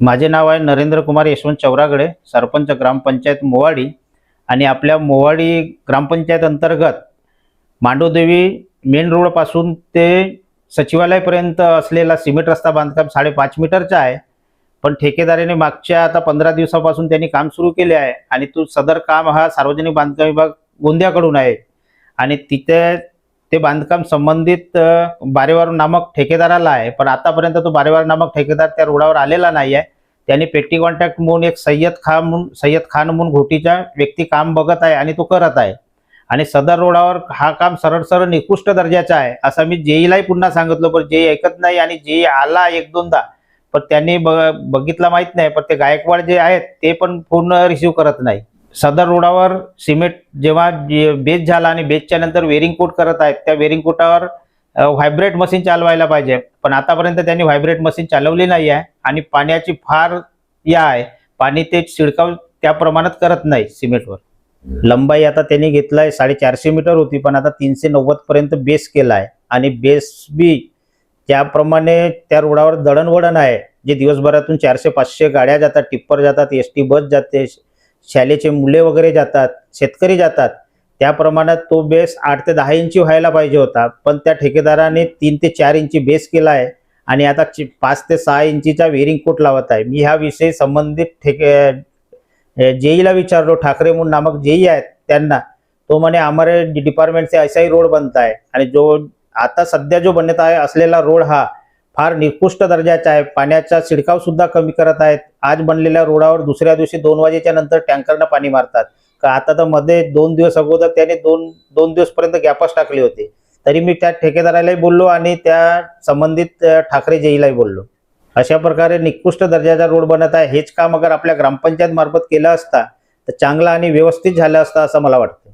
माझे नाव आहे नरेंद्र कुमार यशवंत चौरागडे सरपंच ग्रामपंचायत मोवाडी आणि आपल्या मोवाडी ग्रामपंचायत अंतर्गत मांडोदेवी मेन रोडपासून ते सचिवालयापर्यंत असलेला सिमेंट रस्ता बांधकाम साडेपाच मीटरचा आहे. पण ठेकेदाराने मागच्या आता पंधरा दिवसापासून त्यांनी काम सुरू केले आहे आणि तो सदर काम हा सार्वजनिक बांधकाम विभाग गोंदियाकडून आहे. आणि तिथे ते बांधकाम संबंधित बारेवार नामक ठेकेदाराला आहे. पण आतापर्यंत तो बारेवार नामक ठेकेदार त्या रोडावर आलेला नाही आहे त्यांनी पेटी कॉन्टॅक्ट म्हणून एक सय्यद खान म्हणून सय्यद खान म्हणून घोटीचा व्यक्ती काम बघत आहे आणि तो करत आहे. आणि सदर रोडावर हा काम सरळ सरळ निकृष्ट दर्जाचा आहे असं मी जेईलाही पुन्हा सांगितलं पण जेई ऐकत नाही आणि जेई आला एक दोनदा. पण त्यांनी ब- बघितला माहीत नाही पण ते गायकवाड जे आहेत ते पण फोन रिसिव्ह करत नाही. सदर रोडावर सिमेंट जेव्हा जे- झाला आणि बेचच्या नंतर वेरिंग कोट करत आहेत त्या वेरिंग कोटावर व्हायब्रेट मशीन चालवायला पाहिजे. पण आतापर्यंत त्यांनी व्हायब्रेट मशीन चालवली नाही आहे आणि पाण्याची फार या आहे. पाणी ते शिडकाव त्या प्रमाणात करत नाही सिमेंटवर. लंबाई आता त्यांनी घेतलाय साडेचारशे मीटर होती पण आता तीनशे नव्वद पर्यंत बेस केला आहे आणि बेस बी त्याप्रमाणे त्या रोडावर दळणवळण आहे जे दिवसभरातून चारशे पाचशे गाड्या जातात टिप्पर जातात एस टी बस जाते शालेचे मुले वगैरे जातात शेतकरी जातात. त्या प्रमाणात तो बेस आठ ते दहा इंची व्हायला पाहिजे होता पण त्या ठेकेदाराने तीन ते चार इंची बेस केला आहे आणि आता चि- पाच ते सहा इंचीचा वेरिंग कोट लावत आहे. मी ह्या विषयी संबंधित ठेके जेईला विचारलो ठाकरे म्हणून नामक जेई आहेत त्यांना. तो म्हणे आम्हाला डिपार्टमेंटचे असाही रोड बनत आहे आणि जो आता सध्या जो बनत आहे असलेला रोड हा फार निकृष्ट दर्जाचा आहे. पाण्याचा शिडकाव सुद्धा कमी करत आहेत. आज बनलेल्या रोडावर दुसऱ्या दिवशी दोन वाजेच्या नंतर टँकरनं पाणी मारतात. का आता तर मध्ये दोन दिवस अगोदर त्याने दोन दोन दिवसपर्यंत गॅपच टाकले होते. तरी मी त्या ठेकेदारालाही बोललो आणि त्या संबंधित ठाकरे जेईलाही बोललो. अशा प्रकारे निकृष्ट दर्जाचा रोड बनत आहे. हेच काम अगर आपल्या ग्रामपंचायत मार्फत केलं असता तर चांगला आणि व्यवस्थित झालं असतं असं मला वाटतं.